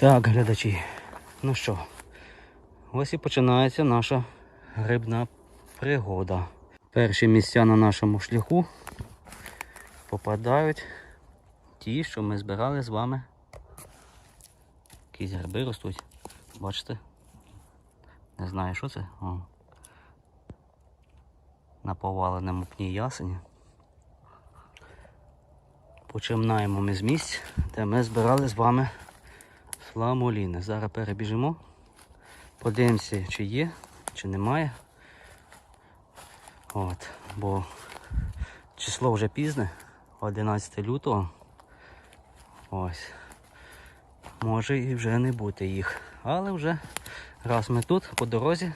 Так, глядачі, ну що, ось і починається наша грибна пригода. Перші місця на нашому шляху попадають ті, що ми збирали з вами. Якісь гриби ростуть. Бачите? Не знаю, що це. О. На поваленому пні ясені. Починаємо ми з місць, де ми збирали з вами фламуліни. Зараз перебіжимо. Подивимося, чи є, чи немає. От, бо число вже пізне, 11 лютого. Ось. Може і вже не бути їх. Але вже раз ми тут по дорозі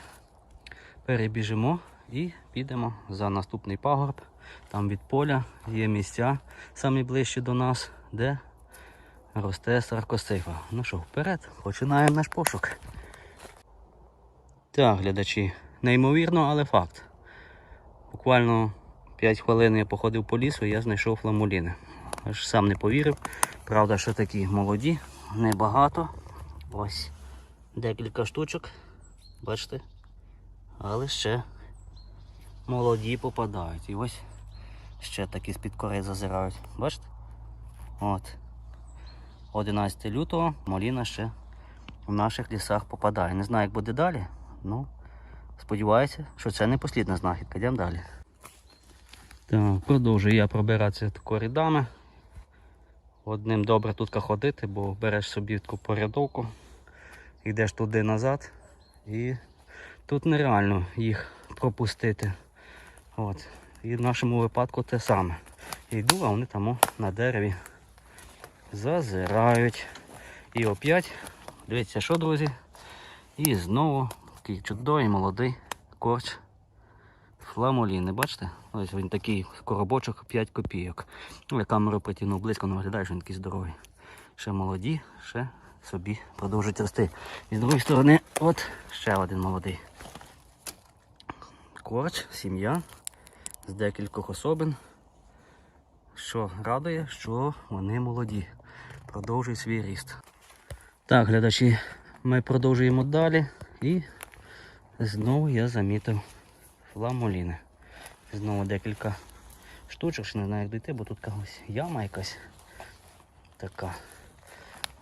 перебіжимо і підемо за наступний пагорб. Там від поля є місця самі ближчі до нас, де росте саркосифа. Ну що, вперед, починаємо наш пошук. Так, глядачі, неймовірно, але факт. Буквально 5 хвилин я походив по лісу я знайшов фламуліни. Аж сам не повірив. Правда, що такі молоді, небагато. Ось декілька штучок. Бачите? Але ще молоді попадають. І ось ще такі з-під кори зазирають. Бачите? От. 11 лютого моліна ще в наших лісах попадає. Не знаю, як буде далі. Ну, сподіваюся, що це не послідна знахідка. Йдемо далі. Так, продовжую я пробиратися тако рядами. Одним добре тут ходити, бо береш собі таку порядовку, йдеш туди назад і тут нереально їх пропустити. От. І в нашому випадку те саме. Я йду, а вони там на дереві зазирають. І опять, дивіться, що, друзі? І знову такий чудовий молодий корч фламоліни. Бачите? Ось він такий коробочок 5 копійок. Ну, Я камеру притягнув близько, не виглядає, що він такий здоровий. Ще молоді, ще собі продовжують рости. І з другої сторони, от ще один молодий. Корч, сім'я з декількох особин. Що радує, що вони молоді. Продовжують свій ріст. Так, глядачі, ми продовжуємо далі і знову я замітив фламоліни. Знову декілька штучок, ще не знаю як дійти, бо тут ось яма якась така.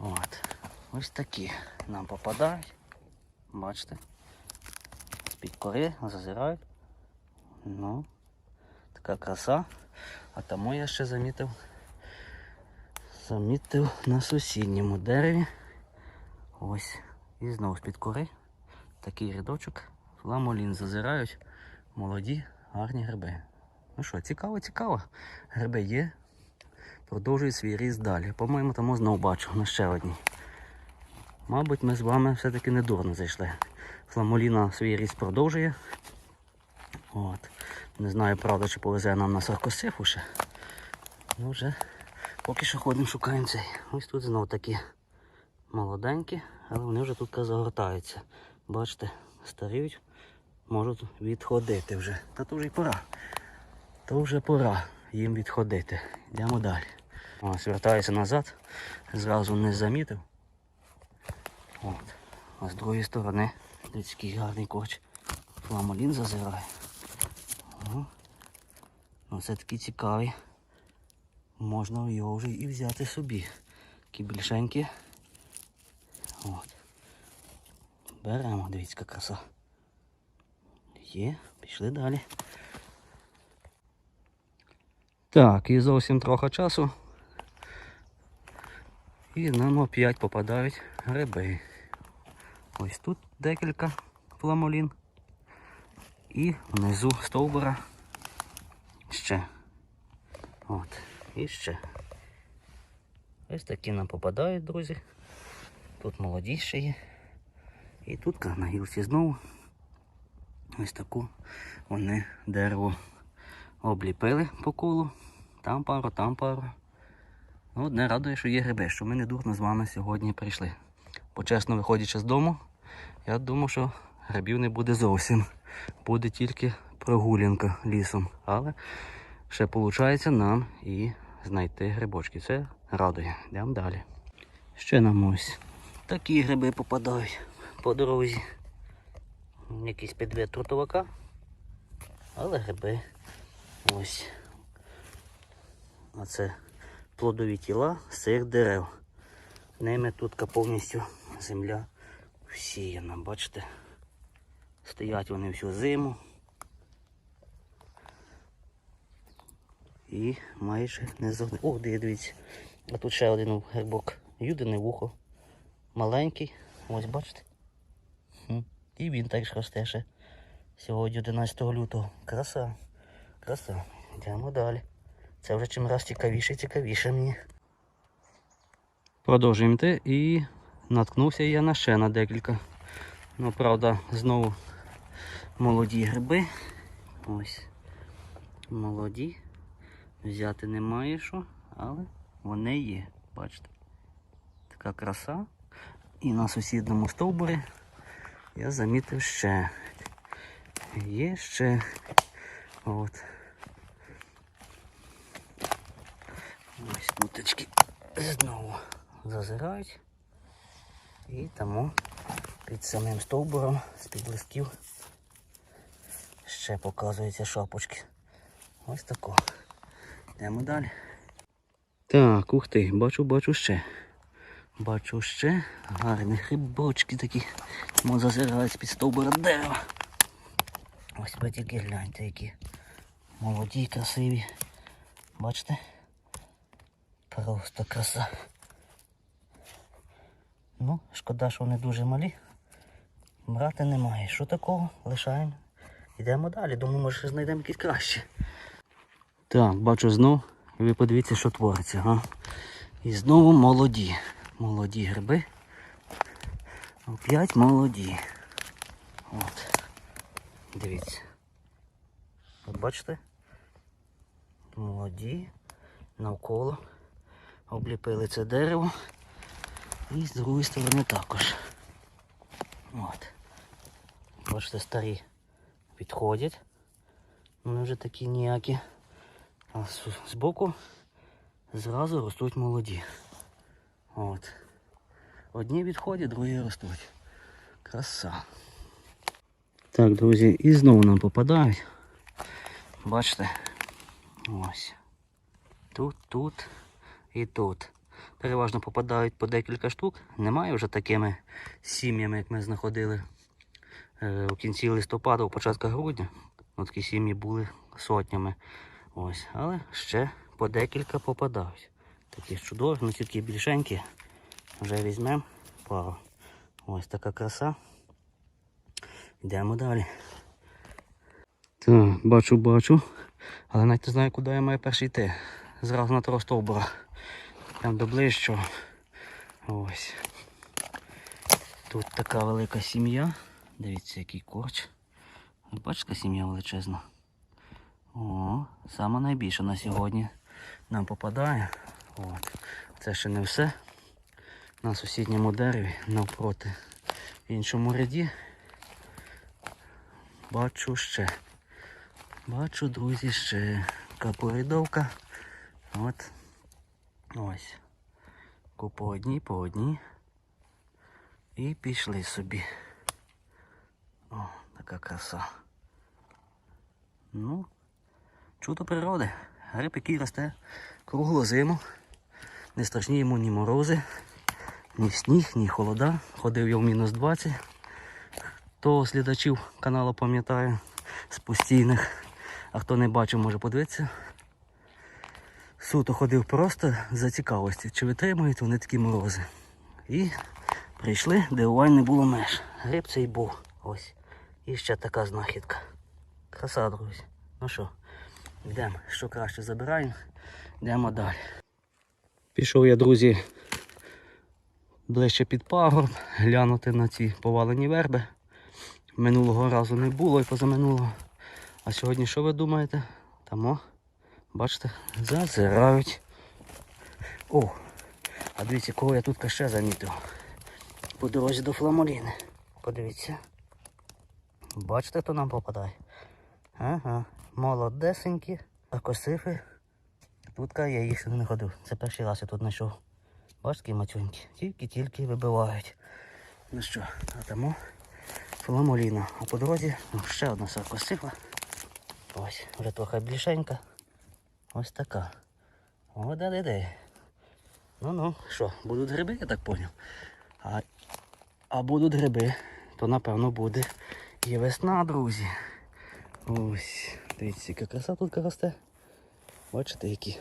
От. Ось такі нам попадають. Бачите? З-під кори зазирають. Ну, така краса. А тому я ще замітив. Замітив на сусідньому дереві. Ось. І знову з-під кори. Такий рядочок. Фламолін зазирають. Молоді, гарні гриби. Ну що, цікаво, цікаво. Гриби є. Продовжують свій ріст далі. По-моєму, тому знову бачу на ще одній. Мабуть, ми з вами все-таки не дурно зайшли. Фламоліна свій ріст продовжує. От. Не знаю, правда, чи повезе нам на саркосифу ще. Ну вже поки що ходимо, шукаємо цей. Ось тут знову такі молоденькі, але вони вже тут загортаються. Бачите, старіють, можуть відходити вже. Та то вже й пора. То вже пора їм відходити. Йдемо далі. Ось вертаюся назад, зразу не замітив. От. А з другої сторони, дивіться, який гарний корч. Фламолін зазирає. О, ну це такий цікавий. Можна його вже і взяти собі. Такі більшенькі. От. Беремо, дивіться, яка краса. Є, пішли далі. Так, і зовсім трохи часу. І нам опять попадають гриби. Ось тут декілька фламолін. І внизу стовбура ще. От, і ще. Ось такі нам попадають, друзі. Тут молоді ще є. І тут на гілці знову ось таку вони дерево обліпили по колу. Там пару, там пару. Ну, Одне радує, що є гриби, що ми не дурно з вами сьогодні прийшли. Почесно виходячи з дому, я думав, що грибів не буде зовсім. Буде тільки прогулянка лісом. Але ще виходить нам і знайти грибочки. Це радує. Йдемо далі. Ще нам ось Такі гриби попадають по дорозі. Якийсь підвид трутовака. Але гриби. Ось. А це плодові тіла з цих дерев. Ними тут повністю земля всіяна, бачите? Стоять вони всю зиму. І майже не загни. О, дивіться. А тут ще один грибок. Юдине вухо. Маленький. Ось бачите. І він теж росте ще. Сьогодні 11 лютого. Краса. Краса. Йдемо далі. Це вже чим раз цікавіше і цікавіше мені. Продовжуємо йти і наткнувся я на ще на декілька. Ну, правда, знову молоді гриби. Ось. Молоді. Взяти немає що, але вони є. Бачите? Така краса. І на сусідньому стовбурі я замітив ще. Є ще. От. Ось туточки знову зазирають. І тому під самим стовбуром з-під листків ще показуються шапочки. Ось тако. Йдемо далі. Так, ух ти, бачу, бачу ще. Бачу ще гарні грибочки такі. Мо зазирають з-під стовбура дерева. Ось ви тільки гляньте, які молоді, красиві. Бачите? Просто краса. Ну, шкода, що вони дуже малі. Брати немає. Що такого? Лишаємо. Йдемо далі. Думаю, може знайдемо якісь краще. Так, бачу знов. Ви подивіться, що твориться, га? І знову молоді. Молоді гриби. Оп'ять молоді. От. Дивіться. От бачите? Молоді. Навколо. Обліпили це дерево. І з другої сторони також. От. Бачите, старі відходять. Вони вже такі ніякі. А з- збоку зразу ростуть молоді. От. Одні відходять, другі ростуть. Краса. Так, друзі, і знову нам попадають. Бачите? Ось. Тут, тут і тут. Переважно попадають по декілька штук. Немає вже такими сім'ями, як ми знаходили е, у кінці листопада, у початку грудня. Ну, такі сім'ї були сотнями. Ось. Але ще по декілька попадають. Такі чудові, ну тільки більшенькі. Вже візьмемо пару. Ось така краса. Йдемо далі. Так, бачу, бачу. Але навіть не знаю, куди я маю перший йти. Зразу на того стовбура. Там до ближчого. Ось. Тут така велика сім'я. Дивіться, який корч. Бачите, сім'я величезна. О, саме найбільше на сьогодні нам попадає. От. Це ще не все. На сусідньому дереві навпроти в іншому ряді. Бачу ще. Бачу, друзі, ще капоридовка. От. Ось. По одній, по одній. І пішли собі. О, така краса. Ну, чудо природи. Гриб, який росте круглу зиму. Не страшні йому ні морози, ні сніг, ні холода. Ходив я в мінус 20. Хто слідачів каналу пам'ятає з постійних, а хто не бачив, може подивитися. Суто ходив просто за цікавості, чи витримують вони такі морози. І прийшли, дивувань не було меж. Гриб цей був. Ось. І ще така знахідка. Краса, друзі. Ну що, йдемо, що краще забираємо, йдемо далі. Пішов я, друзі, ближче під пагорб, глянути на ці повалені верби. Минулого разу не було і позаминулого. А сьогодні що ви думаєте? Тамо, бачите, зазирають. О, а дивіться, кого я тут ще замітив. По дорозі до Фламоліни. Подивіться. Бачите, хто нам попадає? Ага, молодесенькі, а косифи. Тут я їх сюди не ходив. Це перший раз я тут знайшов. Бачки матюньки. Тільки-тільки вибивають. Ну що, а тому фламоліна. А по дорозі ну, ще одна саркосила. Ось, вже трохи більшенька. Ось така. О, де де де. Ну ну, що, будуть гриби, я так поняв. А, а будуть гриби, то напевно буде і весна, друзі. Ось, дивіться, яка краса тут росте. Бачите, які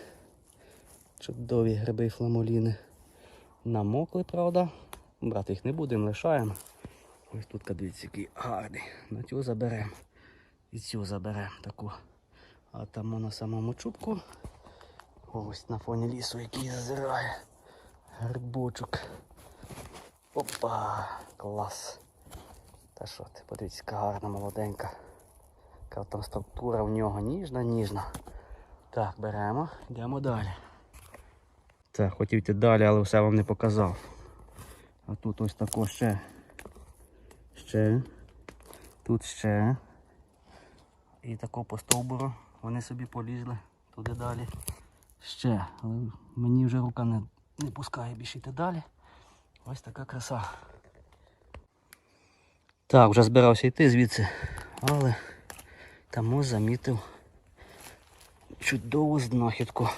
чудові гриби і фламоліни. Намокли, правда. Брати їх не будемо, лишаємо. Ось тут дивіться, який гарний. На цю заберемо. І цю заберемо таку. А там на самому чубку. Ось на фоні лісу, який зазирає. Грибочок. Опа! Клас. Та що ти, подивіться, яка гарна молоденька. Яка там структура в нього ніжна, ніжна. Так, беремо, йдемо далі. Так, хотів йти далі, але все вам не показав. А тут ось тако ще. Ще. Тут ще. І тако по стовбуру вони собі полізли туди далі. Ще. Але мені вже рука не, не пускає більше йти далі. Ось така краса. Так, вже збирався йти звідси, але тому замітив чудову знахідку.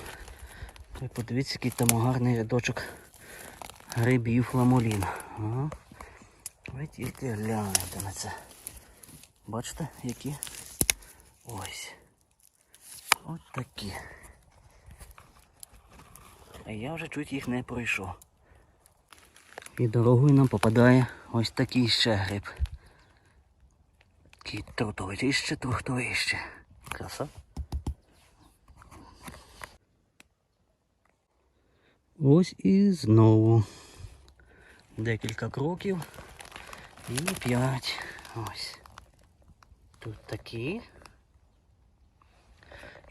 Подивіться, який там гарний рядочок грибів фламолін. Ви тільки гляньте на це. Бачите, які? Ось. От такі. А я вже чуть їх не пройшов. І дорогою нам попадає ось такий ще гриб. Такий трутовище, трухтовище. Краса. Ось і знову. Декілька кроків. І п'ять. Ось. Тут такі.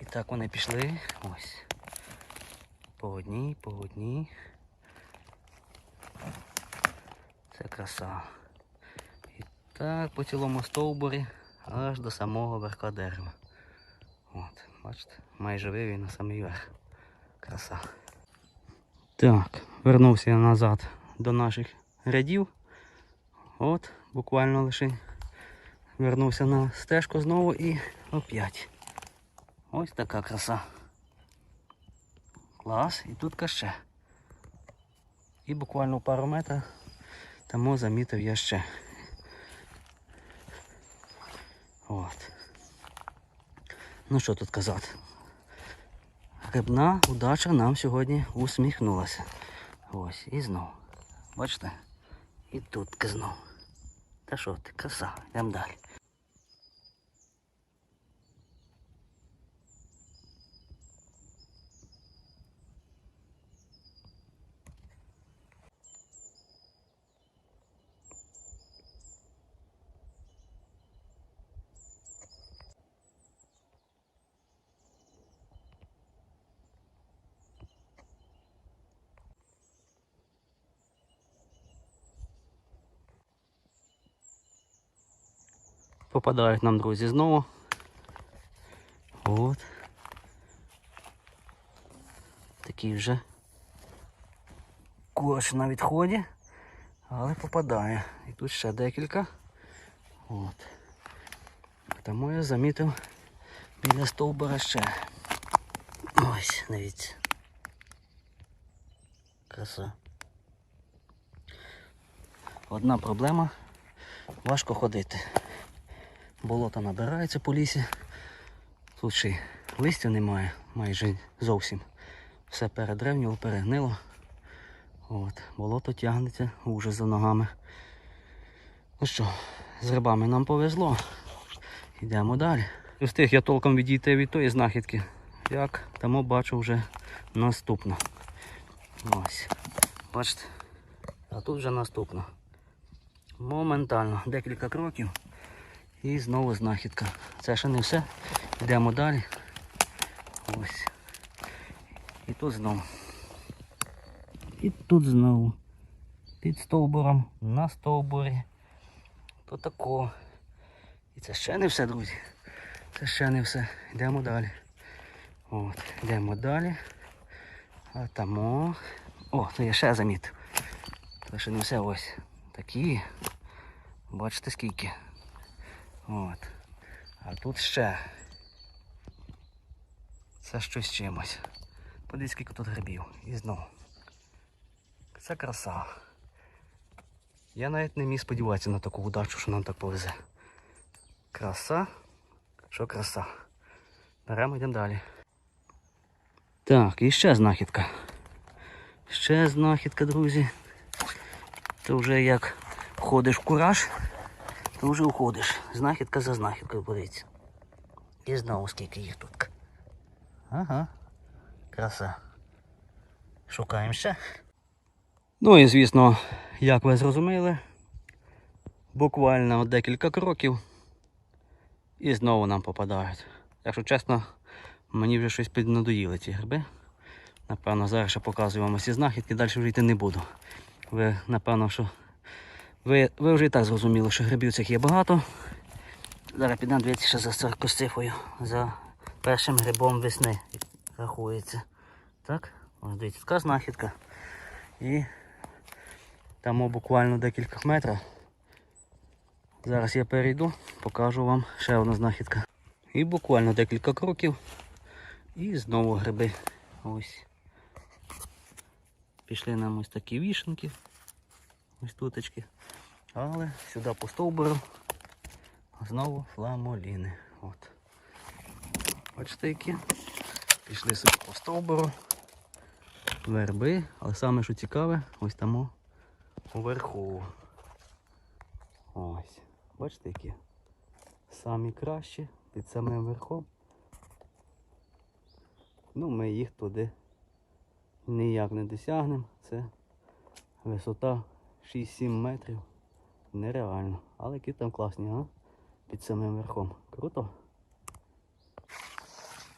І так вони пішли. Ось. По одній, по одній. Це краса. Так по цілому стовбурі аж до самого верха дерева. От, бачите, майже вивів на самий верх. Краса. Так, вернувся я назад до наших рядів. От, буквально лише вернувся на стежку знову і опять. Ось така краса. Клас, і тут ще. І буквально пару метрів тому замітив я ще. От. Ну що тут казати? Грибна удача нам сьогодні усміхнулася. Ось, і знов. Бачите? І тут знов. Та що ти, краса, йдемо далі. Попадають нам друзі знову. От. Такий вже корч на відході, але попадає. І тут ще декілька. От. Тому я замітив біля стовбура ще. Ось, дивіться. Краса. Одна проблема важко ходити. Болото набирається по лісі. Тут ще й листя немає майже зовсім. Все передревніло, перегнило. От, Болото тягнеться уже за ногами. Ну що, з рибами нам повезло. Йдемо далі. Не Встиг я толком відійти від тої знахідки. Як тому бачу вже наступно. Ось. Бачите? А тут вже наступно. Моментально. Декілька кроків. І знову знахідка. Це ще не все. Йдемо далі. Ось. І тут знову. І тут знову. Під стовбуром, на стовбурі. То тако. І це ще не все, друзі. Це ще не все. Йдемо далі. От, йдемо далі. А тамо. О, то я ще замітив. Це ще не все ось. Такі. Бачите скільки. От. А тут ще. Це щось чимось. Подивіться, скільки тут грибів. І знову. Це краса. Я навіть не міг сподіватися на таку удачу, що нам так повезе. Краса. Що краса. Беремо йдемо далі. Так, і ще знахідка. Ще знахідка, друзі. Це вже як входиш в кураж, то вже уходиш. Знахідка за знахідкою, подивіться. І знову скільки їх тут. Ага. Краса. Шукаємо ще. Ну і звісно, як ви зрозуміли, буквально декілька кроків і знову нам попадають. Якщо чесно, мені вже щось піднадоїли ці гриби. Напевно, зараз ще показую вам усі знахідки, далі вже йти не буду. Ви, напевно, що ви, ви вже і так зрозуміли, що грибів цих є багато. Зараз підемо дивитися ще за саркосифою, за першим грибом весни рахується. Так, ось дивіться, така знахідка. І там буквально декілька метрів. Зараз я перейду, покажу вам ще одна знахідка. І буквально декілька кроків. І знову гриби. Ось. Пішли нам ось такі вішенки. Ось туточки. Але сюди по стовбуру знову фламоліни. От. Бачите які? Пішли собі по стовбуру. Верби, але саме що цікаве, ось там уверху. Ось. Бачите які? Самі кращі під самим верхом. Ну, ми їх туди ніяк не досягнемо. Це висота 6-7 метрів. Нереально. Але які там класні, а? Під самим верхом. Круто.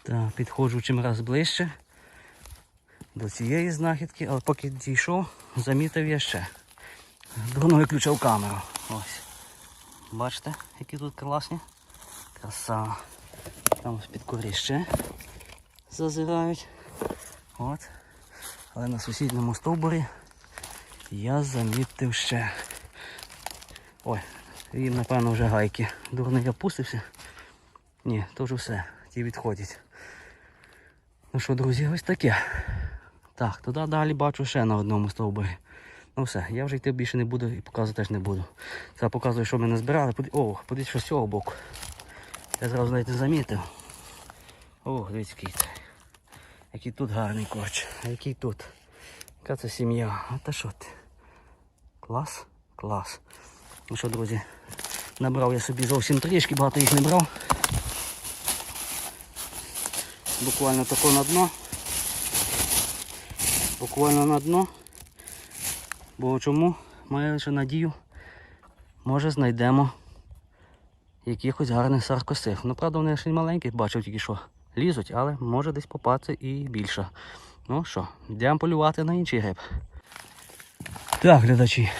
Так, підходжу чим раз ближче до цієї знахідки, але поки дійшов, замітив я ще. Давно виключав камеру. Ось. Бачите, які тут класні? Краса. Там з-під корі ще зазирають. От. Але на сусідньому стовбурі я замітив ще. Ой, їм напевно вже гайки. Дурний опустився. Ні, то вже все, ті відходять. Ну що, друзі, ось таке. Так, туди далі бачу ще на одному стовбурі. Ну все, я вже йти більше не буду і показувати теж не буду. Це показую, що ми не збирали. О, подивіться, що з цього боку. Я зразу навіть не замітив. О, дивіться, який це. Який тут гарний корч. А який тут? Яка це сім'я? А та що ти? Клас? Клас. Ну що, друзі, набрав я собі зовсім трішки, багато їх не брав. Буквально тако на дно. Буквально на дно. Бо чому? Маю лише надію. Може знайдемо якихось гарних саркосив. Ну, правда, вони ще маленькі, бачив тільки що лізуть, але може десь попасти і більше. Ну що, йдемо полювати на інший гриб. Так, глядачі.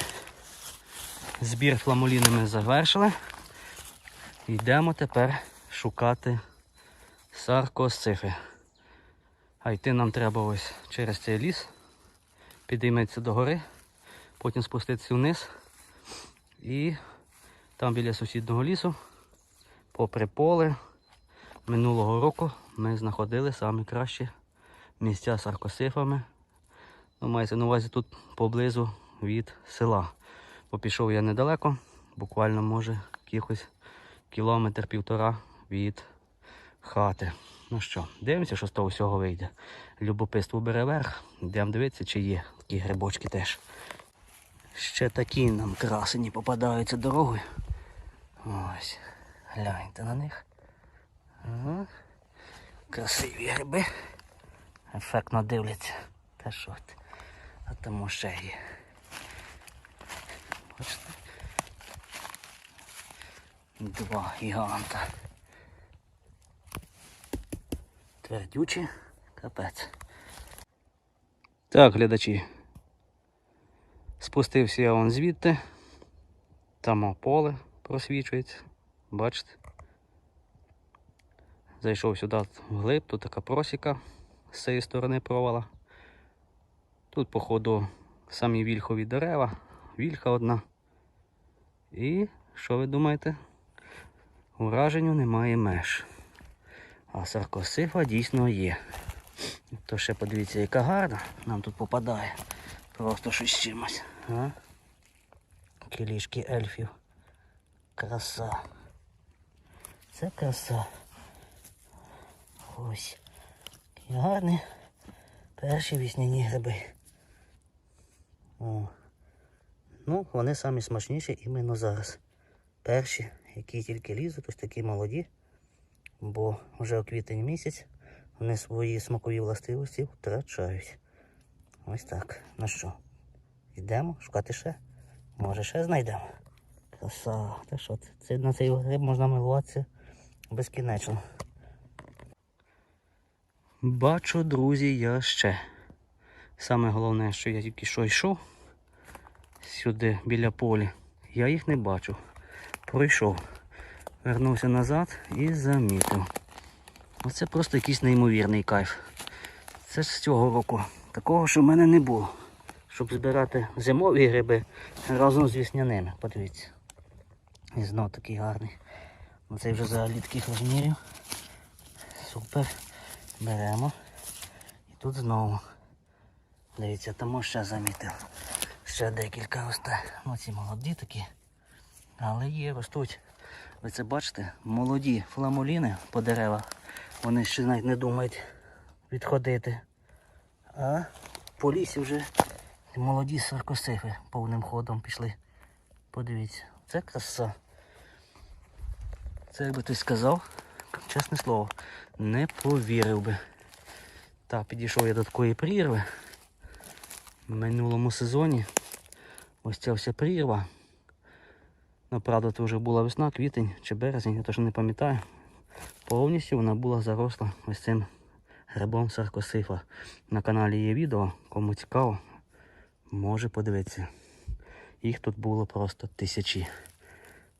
Збір фламуліни ми завершили. Йдемо тепер шукати саркосифи. А йти нам треба ось через цей ліс. Підійметься до гори, потім спуститися вниз. І там біля сусіднього лісу, попри поле, минулого року ми знаходили самі кращі місця з саркосифами. Ну, мається на увазі тут поблизу від села. Бо пішов я недалеко, буквально може якихось кілометр-півтора від хати. Ну що, дивимося, що з того всього вийде. Любопитство бере верх. Йдемо дивитися, чи є такі грибочки теж. Ще такі нам красені попадаються дорогою. Ось, гляньте на них. Ага. Красиві гриби. Ефектно дивляться. Та що? А тому ще є. Бачите? Два гіганта. Твердючі, капець. Так, глядачі. Спустився я вон звідти. Там поле просвічується. Бачите? Зайшов сюди вглиб, тут така просіка з цієї сторони провала. Тут, походу, самі вільхові дерева, вільха одна. І що ви думаєте? Ураженню немає меж. А саркосифа дійсно є. То ще подивіться, яка гарна нам тут попадає. Просто щось чимось. А? Кілішки ельфів. Краса. Це краса. Ось. Гарні перші вісняні гриби. О. Ну, вони самі смачніші іменно зараз. Перші, які тільки лізуть, ось такі молоді. Бо вже у квітень місяць вони свої смакові властивості втрачають. Ось так. Ну що, йдемо шукати ще? Може ще знайдемо? Краса, та що це? на цей гриб можна милуватися безкінечно. Бачу, друзі, я ще. Саме головне, що я тільки що йшов сюди біля полі. Я їх не бачу. Пройшов. Вернувся назад і замітив. Оце просто якийсь неймовірний кайф. Це ж з цього року. Такого, що в мене не було. Щоб збирати зимові гриби разом з вісняними. Подивіться. І знов такий гарний. Ну, Цей вже взагалі таких розмірів. Супер. Беремо. І тут знову. Дивіться, тому ще замітив. Ще декілька ось так. Ну ці молоді такі. Але є, ростуть. Ви це бачите? Молоді фламуліни по деревах. Вони ще навіть не думають відходити. А по лісі вже молоді саркосифи повним ходом пішли. Подивіться, це краса. Це якби хтось сказав, чесне слово, не повірив би. Так, підійшов я до такої прірви. В минулому сезоні ось ця вся прірва. Ну, правда, це вже була весна, квітень чи березень, я точно не пам'ятаю. Повністю вона була заросла ось цим грибом саркосифа. На каналі є відео, кому цікаво, може подивитися. Їх тут було просто тисячі.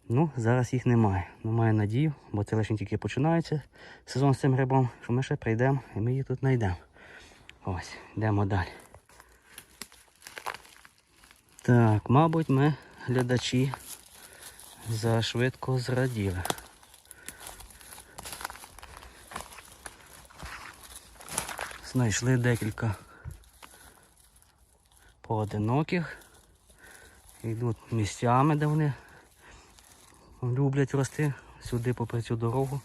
Ну, зараз їх немає. Ну, маю надію, бо це лише тільки починається сезон з цим грибом, що ми ще прийдемо і ми її тут знайдемо. Ось, йдемо далі. Так, мабуть, ми глядачі зашвидко зраділи. Знайшли декілька поодиноких. Йдуть місцями, де вони люблять рости. Сюди попри цю дорогу,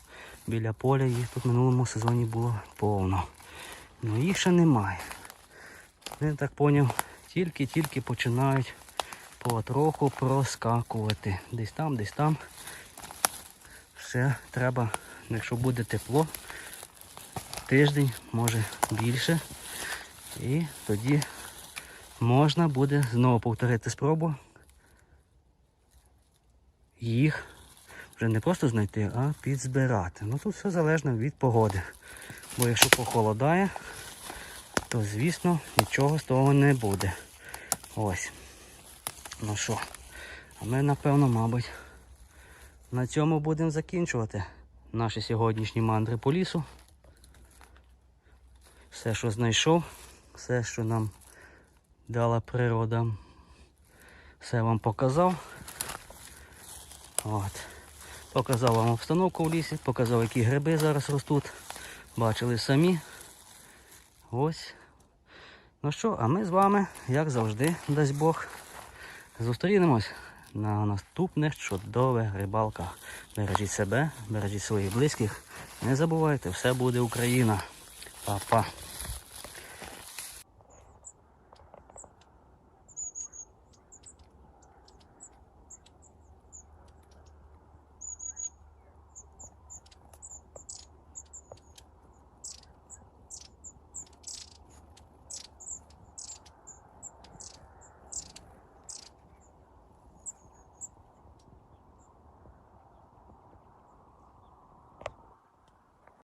біля поля, їх тут в минулому сезоні було повно. Ну їх ще немає. Я так поняв, тільки-тільки починають потроху проскакувати. Десь там, десь там. Ще треба, якщо буде тепло, тиждень, може більше. І тоді можна буде знову повторити спробу. Їх вже не просто знайти, а підзбирати. Ну тут все залежно від погоди. Бо якщо похолодає, то звісно нічого з того не буде. Ось. Ну що, а ми напевно, мабуть, на цьому будемо закінчувати наші сьогоднішні мандри по лісу. Все, що знайшов, все, що нам дала природа, все вам показав. От. Показав вам обстановку в лісі, показав, які гриби зараз ростуть. Бачили самі. Ось. Ну що, а ми з вами, як завжди, дасть Бог, зустрінемось на наступних чудових рибалках. Бережіть себе, бережіть своїх близьких. Не забувайте, все буде Україна. Па-па.